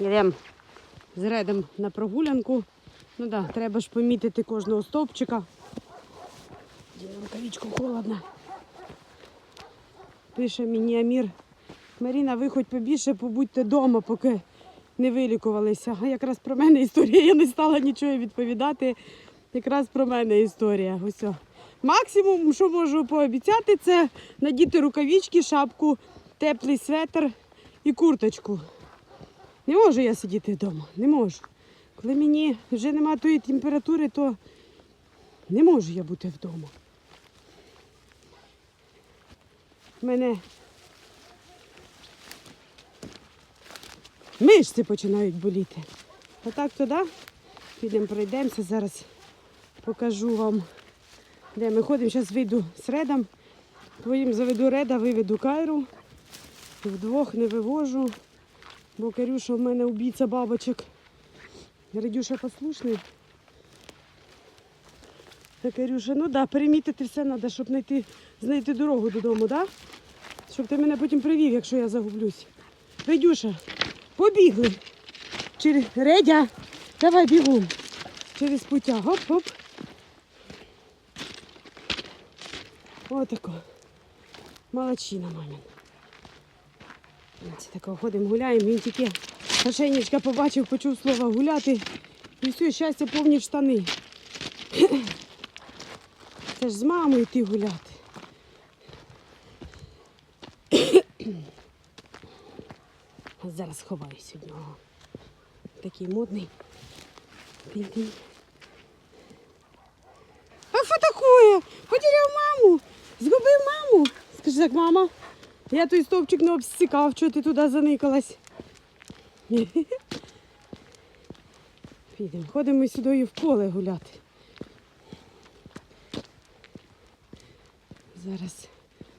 Йдемо з редом на прогулянку. Ну так, да, треба ж помітити кожного стовпчика. Рукавичку холодно. Пише мені Амір. Маріна, ви хоч побільше побудьте вдома, поки не вилікувалися. А якраз про мене історія. Я не стала нічого відповідати. Якраз про мене історія. Ось. Максимум, що можу пообіцяти, це надіти рукавички, шапку, теплий светр і курточку. Не можу я сидіти вдома, не можу. Коли мені вже немає тої температури, то не можу я бути вдома. У мене мишці починають боліти. А так туди підемо пройдемося. Зараз покажу вам, де ми ходимо. Зараз вийду з редом. Твоїм заведу реда, виведу кайру. Вдвох не вивожу, бо Карюша в мене убійця бабочок. Радюша послушний. А Карюша, ну да, перемітити все треба, щоб знайти, знайти дорогу додому, да? Щоб ти мене потім привів, якщо я загублюсь. Радюша, побігли. Через... Редя, давай бігом. Через путя. Гоп-гоп. Отако. Молодчина, мамін. Це тако ходимо, гуляємо. Він тільки ошейничка побачив, почув слово гуляти. І все, щастя повні штани. Це ж з мамою йти гуляти. Зараз ховаюсь від нього. Такий модний. Тинь-тинь. А що таке? Потеряв маму. Згубив маму. Скажи так, мама. Я той стовпчик не обсікав, що ти туди заникалась. Ходимо сюди в поле гуляти. Зараз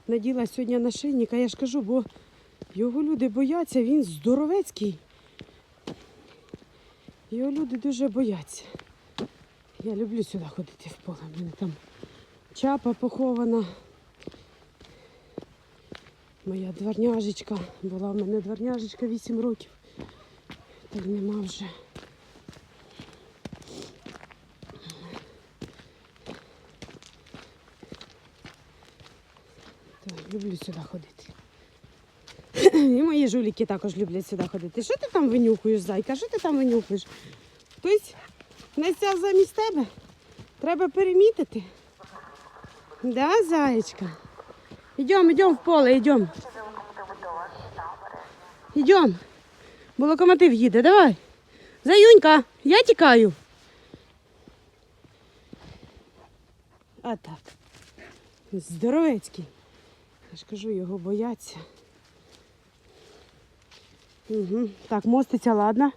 наділа сьогодні нашийника, я ж кажу, бо його люди бояться, він здоровецький. Його люди дуже бояться. Я люблю сюди ходити в поле. У мене там чапа похована. Моя дворняжечка. Була в мене дворняжечка 8 років. Так нема вже. Люблю сюди ходити. І мої жуліки також люблять сюди ходити. Що ти там винюхуєш, зайка? Що ти там винюхуєш? Хтось не сяв замість тебе. Треба перемітити. Да, заєчка? Йдемо, йдемо в поле, йдемо. Йдемо. Бо локомотив їде, давай. Заюнька, я тікаю. А так. Здоровецький. Я ж кажу, його бояться. Угу. Так, мостиця, ладно.